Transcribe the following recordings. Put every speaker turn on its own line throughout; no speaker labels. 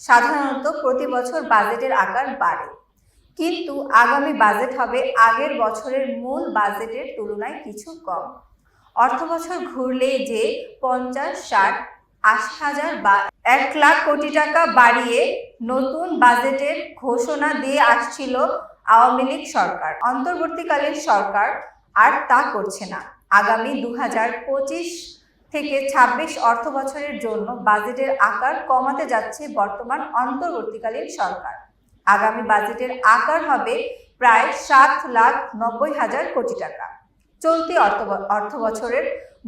সাধারণত প্রতি বছর বাজেটের আকার বাড়ে। কিন্তু আগামী বাজেট হবে আগের বছরের মূল বাজেটের তুলনায় কিছু কম। অর্থ বছর ঘুরলেই যে পঞ্চাশ, ষাট, আশি হাজার বা এক লাখ কোটি টাকা বাড়িয়ে নতুন বাজেটের ঘোষণা দিয়ে আসছিল আওয়ামী লীগ সরকার। অন্তর্বর্তীকালীন সরকার আর তা করছে না। আগামী দু হাজার পঁচিশ থেকে ২৬ অর্থ বছরের জন্য বাজেটের আকার কমাতে যাচ্ছে বর্তমান অন্তর্বর্তীকালীন সরকার। আগামী বাজেটের আকার হবে প্রায় সাত লাখ নব্বই হাজার কোটি টাকা। চলতি অর্থ বছরের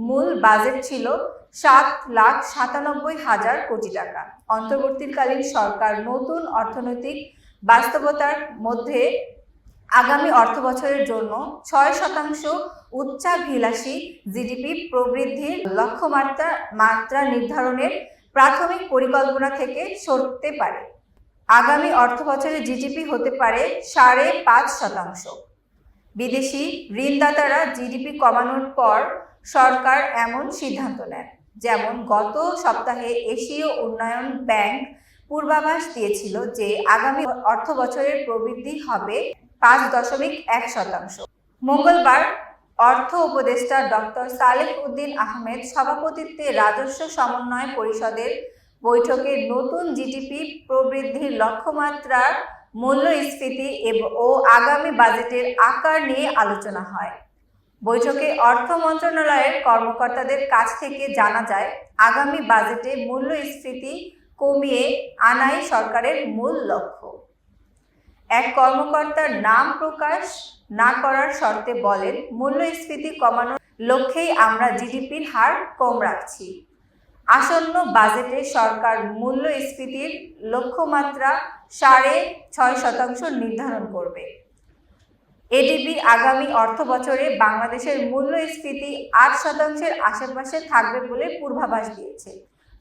মূল বাজেট ছিল সাত লাখ সাতানব্বই হাজার কোটি টাকা। অন্তর্বর্তীকালীন সরকার নতুন অর্থনৈতিক বাস্তবতার মধ্যে আগামী অর্থ বছরের জন্য ছয় শতাংশ উচ্চাভিলাষী জিডিপি প্রবৃদ্ধির লক্ষ্যমাত্রা মাত্রা নির্ধারণের প্রাথমিক পরিকল্পনা থেকে সরতে পারে। আগামী অর্থ বছরে জিডিপি হতে পারে সাড়ে পাঁচ শতাংশ। বিদেশি ঋণদাতারা জিডিপি কমানোর পর সরকার এমন সিদ্ধান্ত নেন, যেমন গত সপ্তাহে এশীয় উন্নয়ন ব্যাংক পূর্বাভাস দিয়েছিল যে আগামী অর্থ বছরের প্রবৃদ্ধি হবে পাঁচ দশমিক এক শতাংশ। মঙ্গলবার অর্থ উপদেষ্টা ডক্টর সালেহ উদ্দিন আহমেদ সভাপতিত্বে রাজস্ব সমন্বয় পরিষদের বৈঠকে নতুন জিডিপি প্রবৃদ্ধির লক্ষ্যমাত্রার মূল্যস্ফীতি ও আগামী বাজেটের আকার নিয়ে আলোচনা হয়। বৈঠকে অর্থ মন্ত্রণালয়ের কর্মকর্তাদের কাছ থেকে জানা যায়, আগামী বাজেটে মূল্যস্ফীতি কমিয়ে আনাই সরকারের মূল লক্ষ্য। এক কর্মকর্তার নাম প্রকাশ না করার শর্তে বলেন, মূল্যস্ফীতি কমানোর লক্ষ্যেই আমরা জিডিপির হার কম রাখছি। আসন্ন বাজেটে সরকার মূল্যস্ফীতির লক্ষ্যমাত্রা সাড়ে ছয় শতাংশ নির্ধারণ করবে। এডিবি আগামী অর্থ বছরে বাংলাদেশের মূল্যস্ফীতি আট শতাংশের আশেপাশে থাকবে বলে পূর্বাভাস দিয়েছে।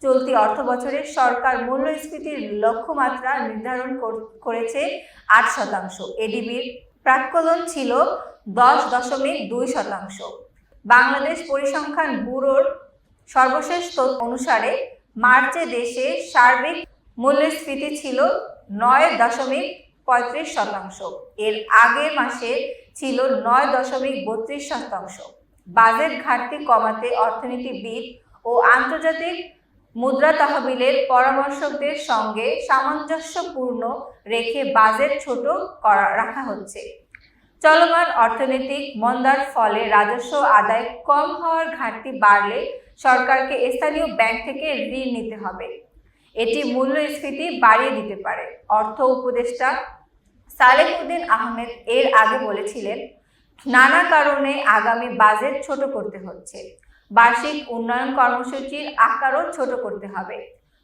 চলতি অর্থ বছরে সরকার মূল্যস্ফীতির লক্ষ্যমাত্রা নির্ধারণ কর- করেছে আট শতাংশ। এডিবির প্রাক্কলন ছিল দশ দশমিক দুই শতাংশ। বাংলাদেশ পরিসংখ্যান ব্যুরোর সর্বশেষ তথ্য অনুসারে মার্চে দেশে সার্বিক মূল্যস্ফীতি ছিল নয় দশমিক পঁয়ত্রিশ শতাংশ। এর আগের মাসে ছিল নয় দশমিক বত্রিশ শতাংশ। বাজেট ঘাটতি কমাতে অর্থনীতিবিদ ও আন্তর্জাতিক মুদ্রা তহবিলের পরামর্শকদের সঙ্গে সামঞ্জস্যপূর্ণ রেখে বাজেট ছোট করা, রাখা হচ্ছে। চলমান অর্থনৈতিক মন্দার ফলে রাজস্ব আদায় কম হওয়ার ঘাটতি বাড়লে সরকারকে স্থানীয় ব্যাংক থেকে ঋণ নিতে হবে। এটি মূল্যস্ফীতি বাড়িয়ে দিতে পারে। অর্থ উপদেষ্টা সালেহ উদ্দিন আহমেদ এর আগে বলেছিলেন, নানা কারণে আগামী বাজেট ছোট করতে হচ্ছে। বার্ষিক উন্নয়ন কর্মসূচির আকারও ছোট করতে হবে।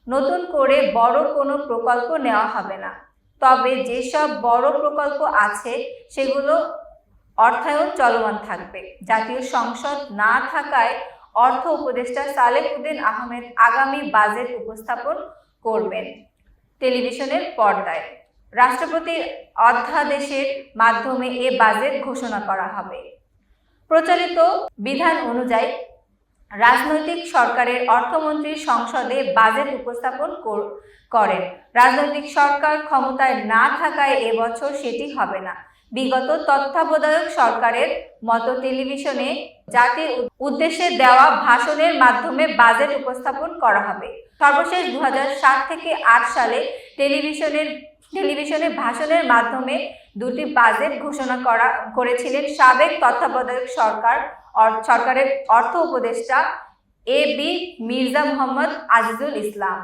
নতুন করে বড় কোনো প্রকল্প নেওয়া হবে না। তবে যেসব বড় প্রকল্প আছে, সেগুলো অর্থায়ন চলমান থাকবে। জাতীয় সংসদ না থাকায় অর্থ উপদেষ্টা সালেক উদ্দিন আহমেদ আগামী বাজেট উপস্থাপন করবেন টেলিভিশনের পর্দায়। রাষ্ট্রপতির অধ্যাদেশের মাধ্যমে এ বাজেট ঘোষণা করা হবে। প্রচলিত বিধান অনুযায়ী রাজনৈতিক সরকারের অর্থমন্ত্রী সংসদে বাজেট উপস্থাপন কর- করেন। রাজনৈতিক সরকার ক্ষমতায় না থাকায় এবছর সেটি হবে না। বিগত তত্ত্বাবধায়ক সরকারের মতো টেলিভিশনে জাতির উদ্দেশ্যে দেওয়া ভাষণের মাধ্যমে বাজেট উপস্থাপন করা হবে। সর্বশেষ দু থেকে আট সালে টেলিভিশনের, টেলিভিশনে ভাষণের মাধ্যমে দুটি বাজেট ঘোষণা করা, করেছিলেন সাবেক তত্ত্বাবধায়ক সরকার সরকারের অর্থ উপদেষ্টা A B Mirza Mohammad Azizul Islam.